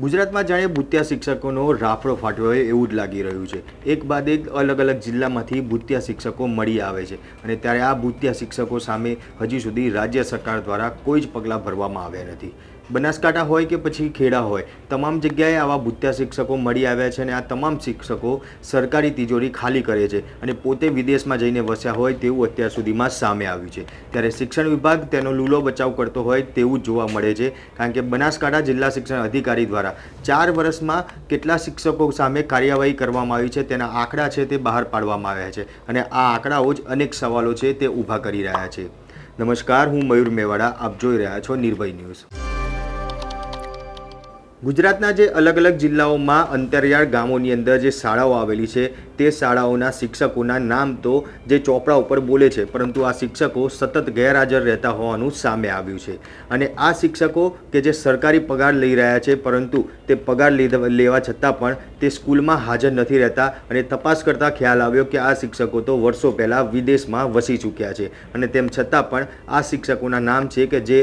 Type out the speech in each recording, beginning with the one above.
ગુજરાતમાં જાણે ભૂતિયા શિક્ષકોનો રાફડો ફાટ્યો હોય એવું જ લાગી રહ્યું છે. એક બાદ એક અલગ અલગ જિલ્લામાંથી ભૂતિયા શિક્ષકો મળી આવે છે અને ત્યારે આ ભૂતિયા શિક્ષકો સામે હજી સુધી રાજ્ય સરકાર દ્વારા કોઈ જ પગલાં ભરવામાં આવ્યા નથી. બનાસકાંઠા હોય કે પછી ખેડા હોય, તમામ જગ્યાએ આવા ભૂત્યા શિક્ષકો મળી આવ્યા છે અને આ તમામ શિક્ષકો સરકારી તિજોરી ખાલી કરે છે અને પોતે વિદેશમાં જઈને વસ્યા હોય તેવું અત્યાર સુધીમાં સામે આવ્યું છે. ત્યારે શિક્ષણ વિભાગ તેનો લૂલો બચાવ કરતો હોય તેવું જોવા મળે છે, કારણ કે બનાસકાંઠા જિલ્લા શિક્ષણ અધિકારી દ્વારા ચાર વર્ષમાં કેટલા શિક્ષકો સામે કાર્યવાહી કરવામાં આવી છે, તેના આંકડા છે તે બહાર પાડવામાં આવ્યા છે અને આ આંકડાઓ જ અનેક સવાલો છે તે ઊભા કરી રહ્યા છે. નમસ્કાર, હું મયુર મેવાડા, આપ જોઈ રહ્યા છો નિર્ભય ન્યૂઝ. ગુજરાતના જે અલગ અલગ જિલ્લાઓમાં અંતરિયાળ ગામોની અંદર જે શાળાઓ આવેલી છે તે શાળાઓના શિક્ષકોના નામ તો જે ચોપડા ઉપર બોલે છે, પરંતુ આ શિક્ષકો સતત ગેરહાજર રહેતા હોવાનું સામે આવ્યું છે. અને આ શિક્ષકો કે જે સરકારી પગાર લઈ રહ્યા છે, પરંતુ તે પગાર લેવા છતાં પણ તે સ્કૂલમાં હાજર નથી રહેતા અને તપાસ કરતાં ખ્યાલ આવ્યો કે આ શિક્ષકો તો વર્ષો પહેલાં વિદેશમાં વસી ચૂક્યા છે. અને તેમ છતાં પણ આ શિક્ષકોના નામ છે કે જે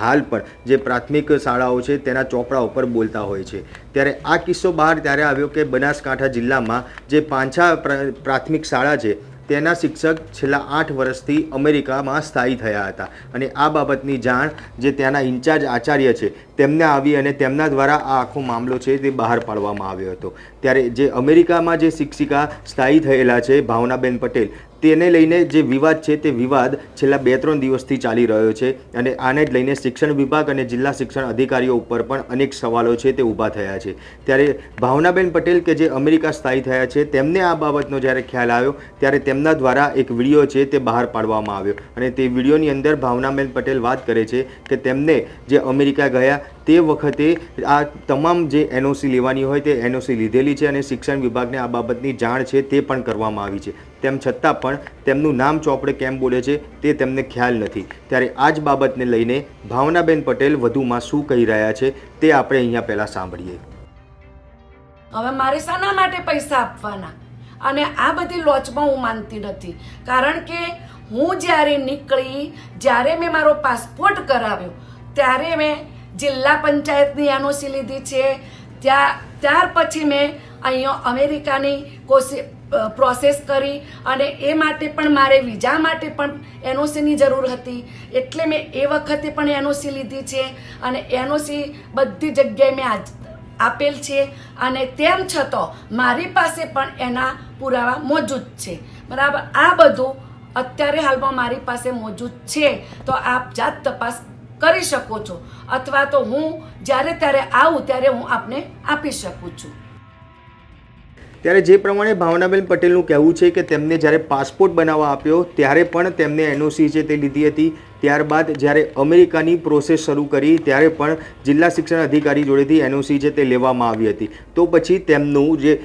હાલ પણ જે પ્રાથમિક શાળાઓ છે, તેના ચોપડા ઉપર બોલતા હોય છે. ત્યારે આ કિસ્સો બહાર ત્યારે આવ્યો કે બનાસકાંઠા જિલ્લામાં જે પાંછા પ્રાથમિક શાળા છે, તેના શિક્ષક છેલ્લા આઠ વર્ષથી અમેરિકામાં સ્થાયી થયા હતા. અને આ બાબતની જાણ જે ત્યાંના ઇન્ચાર્જ આચાર્ય છે, તેમને આવી અને તેમના દ્વારા આ આખો મામલો છે તે બહાર પાડવામાં આવ્યો હતો. ત્યારે જે અમેરિકામાં જે શિક્ષિકા સ્થાયી થયેલા છે, ભાવનાબેન પટેલ તેને લઈને જે વિવાદ છે તે વિવાદ છેલ્લા બે ત્રણ દિવસથી ચાલી રહ્યો છે અને આને જ લઈને શિક્ષણ વિભાગ અને જિલ્લા શિક્ષણ અધિકારીઓ ઉપર પણ અનેક સવાલો છે તે ઊભા થયા છે. ત્યારે ભાવનાબેન પટેલ કે જે અમેરિકા સ્થાયી થયા છે તેમને આ બાબતનો જ્યારે ખ્યાલ આવ્યો ત્યારે તેમના દ્વારા એક વીડિયો છે તે બહાર પાડવામાં આવ્યો અને તે વિડીયોની અંદર ભાવનાબેન પટેલ વાત કરે છે કે તેમને જે અમેરિકા ગયા તે વખતે આ તમામ જે એનઓસી લેવાની હોય તે એનઓસી લીધેલી છે અને શિક્ષણ વિભાગને આ બાબતની જાણ છે તે પણ કરવામાં આવી છે. તેમ છતાં પણ તેમનું નામ ચોપડે કેમ બોલે છે તે તેમને ખ્યાલ નથી. ત્યારે આ જ બાબતને લઈને ભાવનાબેન પટેલ વધુમાં શું કહી રહ્યા છે તે આપણે અહીંયા પહેલાં સાંભળીએ. હવે મારે શાના માટે પૈસા આપવાના? અને આ બધી લોચમાં હું માનતી નથી. કારણ કે હું જ્યારે નીકળી, જ્યારે મેં મારો પાસપોર્ટ કરાવ્યો, ત્યારે મેં જિલ્લા પંચાયતની એનઓસી લીધી છે. ત્યાં, ત્યાર પછી મેં અહીંયા અમેરિકાની કોશિ પ્રોસેસ કરી અને એ માટે પણ મારે વિઝા માટે પણ એનઓસીની જરૂર હતી. એટલે મેં એ વખતે પણ એનઓસી લીધી છે અને એનઓસી બધી જગ્યાએ મેં આજ આપેલ છે અને તેમ છતાં મારી પાસે પણ એના પુરાવા મોજૂદ છે. બરાબર? આ બધું અત્યારે હાલમાં મારી પાસે મોજૂદ છે. તો આપ જાત તપાસ કરી શકો છો. અથવા તો હું જ્યારે ત્યારે આવું ત્યારે હું આપને આપી શકું છું. ત્યારે જે પ્રમાણે ભાવનાબેન પટેલનું કહેવું છે કે તેમને જ્યારે પાસપોર્ટ બનાવવા આપ્યો, ત્યારે પણ તેમને એનઓસી છે તે લીધી હતી ત્યારબાદ જ્યારે અમેરિકાની પ્રોસેસ શરૂ કરી, ત્યારે પણ જિલ્લા શિક્ષણ અધિકારી જોડેથી એનઓસી છે તે લેવામાં આવી હતી. તો પછી તેમનું જે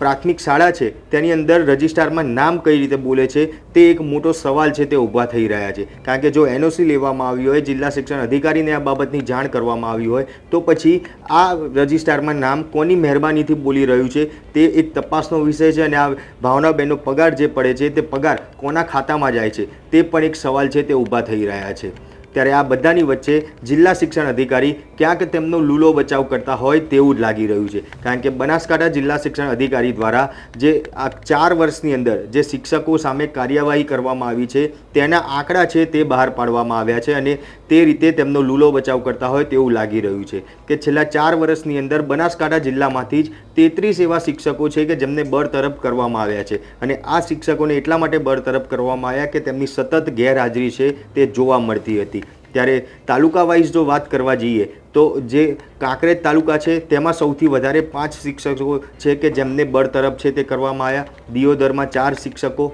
પ્રાથમિક શાળા છે, તેની અંદર રજિસ્ટ્રારમાં નામ કઈ રીતે બોલે છે, તે એક મોટો સવાલ છે તે ઊભા થઈ રહ્યા છે. કારણ કે જો એનઓસી લેવામાં આવી હોય, જિલ્લા શિક્ષણ અધિકારીને આ બાબતની જાણ કરવામાં આવી હોય, તો પછી આ રજિસ્ટ્રારમાં નામ કોની મહેરબાનીથી બોલી રહ્યું છે, તે એક તપાસનો વિષય છે અને આ ભાવનાબેનનો પગાર જે પડે છે, તે પગાર કોના ખાતામાં જાય છે, તે પણ એક સવાલ છે તે ઊભા થઈ રહ્યા છે. ત્યારે આ બધાની વચ્ચે જિલ્લા શિક્ષણ અધિકારી ક્યાંક તેમનો લૂલો બચાવ કરતા હોય તેવું જ લાગી રહ્યું છે. કારણ કે બનાસકાંઠા જિલ્લા શિક્ષણ અધિકારી દ્વારા જે આ ચાર વર્ષની અંદર જે શિક્ષકો સામે કાર્યવાહી કરવામાં આવી છે, તેના આંકડા છે તે બહાર પાડવામાં આવ્યા છે અને તે રીતે તેમનો લૂલો બચાવ કરતા હોય તેવું લાગી રહ્યું છે કે છેલ્લા ચાર વર્ષની અંદર બનાસકાંઠા જિલ્લામાંથી જ તેત્રીસ એવા શિક્ષકો છે કે જેમને બરતરફ કરવામાં આવ્યા છે. અને આ શિક્ષકોને એટલા માટે બરતરફ કરવામાં આવ્યા કે તેમની સતત ગેરહાજરી છે તે જોવા મળતી હતી. ત્યારે તાલુકા વાઇઝ જો વાત કરવા જઈએ, તો જે કાંકરેજ તાલુકા છે, તેમાં સૌથી વધારે પાંચ શિક્ષકો છે કે જેમને બરતરફ છે તે કરવામાં આવ્યા. દિયોદરમાં ચાર શિક્ષકો,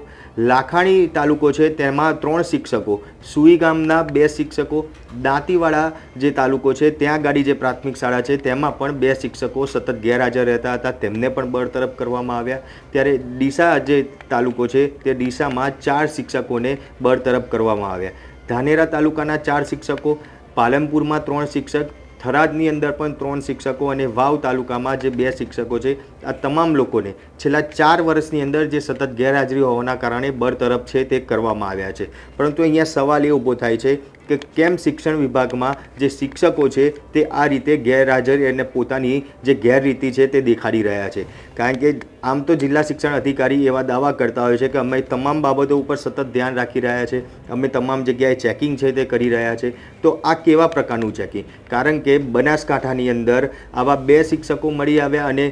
લાખાણી તાલુકો છે, તેમાં ત્રણ શિક્ષકો, સુઈ ગામના બે શિક્ષકો, દાંતીવાડા જે તાલુકો છે, ત્યાં ગાડી જે પ્રાથમિક શાળા છે, તેમાં પણ બે શિક્ષકો સતત ગેરહાજર રહેતા હતા. તેમને પણ બરતરફ કરવામાં આવ્યા. ત્યારે ડીસા જે તાલુકો છે, તે ડીસામાં ચાર શિક્ષકોને બરતરફ કરવામાં આવ્યા. ધાનેરા તાલુકાના ચાર શિક્ષકો, પાલનપુરમાં ત્રણ શિક્ષક, થરાદની અંદર પણ ત્રણ શિક્ષકો અને વાવ તાલુકામાં જે બે શિક્ષકો છે, આ તમામ લોકોને છેલ્લા ચાર વર્ષની અંદર જે સતત ગેરહાજરી હોવાના કારણે બરતરફ છે તે કરવામાં આવ્યા છે. પરંતુ અહીંયા સવાલ એ ઊભો થાય છે કે કેમ શિક્ષણ વિભાગમાં જે શિક્ષકો છે તે આ રીતે ગેરહાજર અને પોતાની જે ગેરરીતિ છે તે દેખાડી રહ્યા છે. કારણ કે આમ તો જિલ્લા શિક્ષણ અધિકારી એવા દાવા કરતા હોય છે કે અમે તમામ બાબતો ઉપર સતત ધ્યાન રાખી રહ્યા છે, અમે તમામ જગ્યાએ ચેકિંગ છે તે કરી રહ્યા છે. તો આ કેવા પ્રકારનું ચેકિંગ કારણ કે બનાસકાંઠાની અંદર આવા બે શિક્ષકો મળી આવ્યા અને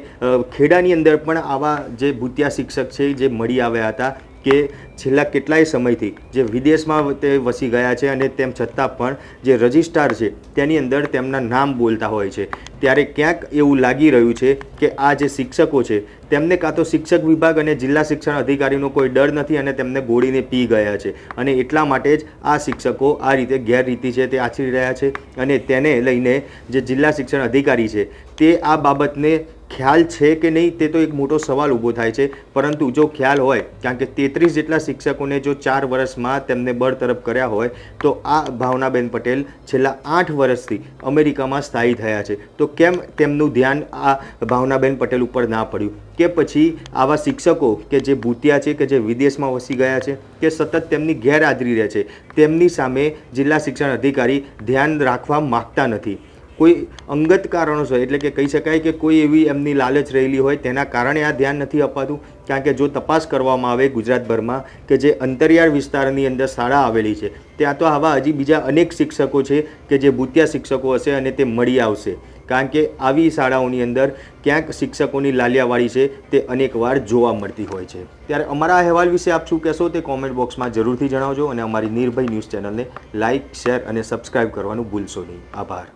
ખેડાની અંદર પણ આવા જે ભૂતિયા શિક્ષક છે જે મળી આવ્યા હતા કે છેલ્લા કેટલાય સમયથી જે વિદેશમાં તે વસી ગયા છે અને તેમ છતાં પણ જે રજિસ્ટ્રાર છે તેની અંદર તેમના નામ બોલતા હોય છે. ત્યારે ક્યાંક એવું લાગી રહ્યું છે કે આ જે શિક્ષકો છે તેમને કાં તો શિક્ષક વિભાગ અને જિલ્લા શિક્ષણ અધિકારીનો કોઈ ડર નથી અને તેમને ગોળીને પી ગયા છે. અને એટલા માટે જ આ શિક્ષકો આ રીતે ગેરરીતિ છે તે આચરી રહ્યા છે અને તેને લઈને જે જિલ્લા શિક્ષણ અધિકારી છે તે આ બાબતને ખ્યાલ છે કે નહીં તે તો એક મોટો સવાલ ઊભો થાય છે. પરંતુ જો ખ્યાલ હોય, કારણ કે તેત્રીસ જેટલા શિક્ષકોને જો ચાર વર્ષમાં તેમને બરતરફ કર્યા હોય, તો આ ભાવનાબેન પટેલ છેલ્લા આઠ વર્ષથી અમેરિકામાં સ્થાયી થયા છે. તો કેમ તેમનું ધ્યાન આ ભાવનાબેન પટેલ ઉપર ના પડ્યું? કે પછી આવા શિક્ષકો કે જે ભૂતિયા છે કે જે વિદેશમાં વસી ગયા છે, કે સતત તેમની ગેરહાજરી રહે છે, તેમની સામે જિલ્લા શિક્ષણ અધિકારી ધ્યાન રાખવા માગતા નથી. કોઈ અંગત કારણોસર, એટલે કે કહી શકાય કે કોઈ એવી એમની લાલચ રહેલી હોય, તેના કારણે આ ધ્યાન નથી અપાતું. કારણ કે જો તપાસ કરવામાં આવે ગુજરાતભરમાં કે જે અંતરિયાળ વિસ્તારની અંદર શાળા આવેલી છે, ત્યાં તો આવા હજી બીજા અનેક શિક્ષકો છે કે જે ભૂતિયા શિક્ષકો હશે અને તે મળી આવશે. કારણ કે આવી શાળાઓની અંદર ક્યાંક શિક્ષકોની લાલિયાવાળી છે, તે અનેકવાર જોવા મળતી હોય છે. ત્યારે અમારા અહેવાલ વિશે આપ શું કહેશો તે કોમેન્ટ બોક્સમાં જરૂરથી જણાવજો અને અમારી નિર્ભય ન્યૂઝ ચેનલને લાઇક શેર અને સબસ્ક્રાઇબ કરવાનું ભૂલશો નહીં. આભાર.